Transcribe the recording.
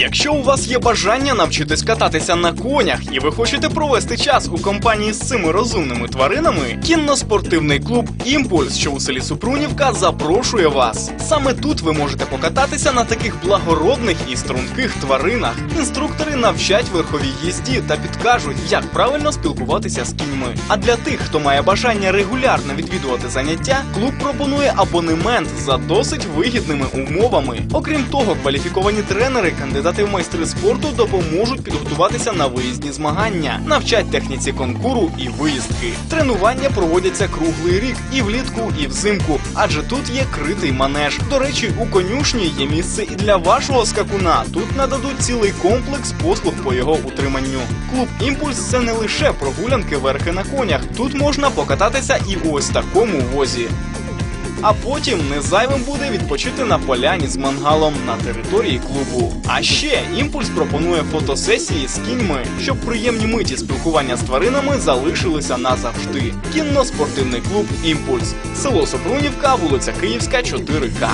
Якщо у вас є бажання навчитись кататися на конях і ви хочете провести час у компанії з цими розумними тваринами, кінно-спортивний клуб Імпульс, що у селі Супрунівка, запрошує вас. Саме тут ви можете покататися на таких благородних і струнких тваринах. Інструктори навчать верховій їзді та підкажуть, як правильно спілкуватися з кіньми. А для тих, хто має бажання регулярно відвідувати заняття, клуб пропонує абонемент за досить вигідними умовами. Окрім того, кваліфіковані тренери, кандидати в майстри спорту допоможуть підготуватися на виїзні змагання, навчать техніці конкуру і виїздки. Тренування проводяться круглий рік і влітку, і взимку, адже тут є критий манеж. До речі, у конюшні є місце і для вашого скакуна. Тут нададуть цілий комплекс послуг по його утриманню. Клуб Імпульс це не лише прогулянки верхи на конях. Тут можна покататися і у ось такому возі. А потім не зайвим буде відпочити на поляні з мангалом на території клубу. А ще імпульс пропонує фотосесії з кіньми, щоб приємні миті спілкування з тваринами залишилися назавжди. Кінно-спортивний клуб Імпульс, село Сопрунівка, вулиця Київська, 4К.